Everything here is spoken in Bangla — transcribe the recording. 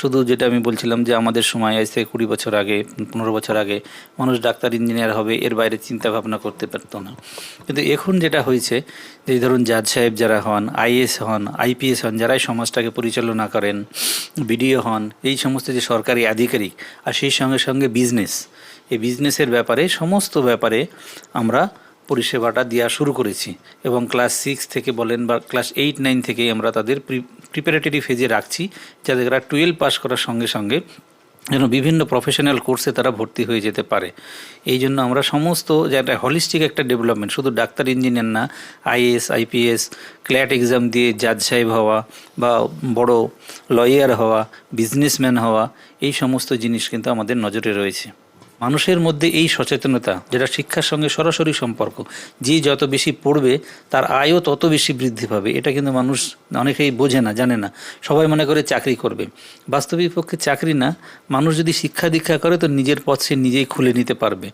শুধু যেটা আমি বলছিলাম যে আমাদের সময় থেকে কুড়ি বছর আগে, পনেরো বছর আগে মানুষ ডাক্তার, ইঞ্জিনিয়ার হবে, এর বাইরে চিন্তা ভাবনা করতে পারতো না। কিন্তু এখন যেটা হয়েছে, যে ধরুন জাজ সাহেব যারা হন আইএস হন, আইপিএস হন, যারাই সমাজটাকে পরিচালনা করেন, বিডিও হন, এই সমস্ত যে সরকারি আধিকারিক আর সেই সঙ্গে সঙ্গে বিজনেস, এই বিজনেসের ব্যাপারে, সমস্ত ব্যাপারে আমরা পরিষেবাটা দেওয়া শুরু করেছি। এবং ক্লাস সিক্স থেকে বলেন বা ক্লাস এইট, নাইন থেকেই আমরা তাদের প্রিপারেটরি ফেজে রাখছি, যাতে তারা টুয়েলভ পাস করার সঙ্গে সঙ্গে যেন বিভিন্ন প্রফেশনাল কোর্সে তারা ভর্তি হয়ে যেতে পারে। এই জন্য আমরা সমস্ত যে একটা হলিস্টিক একটা ডেভেলপমেন্ট শুধু ডাক্তার ইঞ্জিনিয়ার না আইএস আইপিএস ক্ল্যাট এক্সাম দিয়ে জাজ সাহেব হওয়া বা বড় লয়ার হওয়া বিজনেসম্যান হওয়া, এই সমস্ত জিনিস কিন্তু আমাদের নজরে রয়েছে। মানুষের মধ্যে এই সচেতনতা, যেটা শিক্ষার সঙ্গে সরাসরি সম্পর্ক, যে যত বেশি পড়বে, তার আয়ও তত বেশি বৃদ্ধি পাবে। এটা কিন্তু মানুষ অনেকেই বোঝে না, জানে না। সবাই মনে করে চাকরি করবে। বাস্তবিক পক্ষে চাকরি না, মানুষ যদি শিক্ষা দীক্ষা করে, তো নিজের পথ সে নিজেই খুলে নিতে পারবে।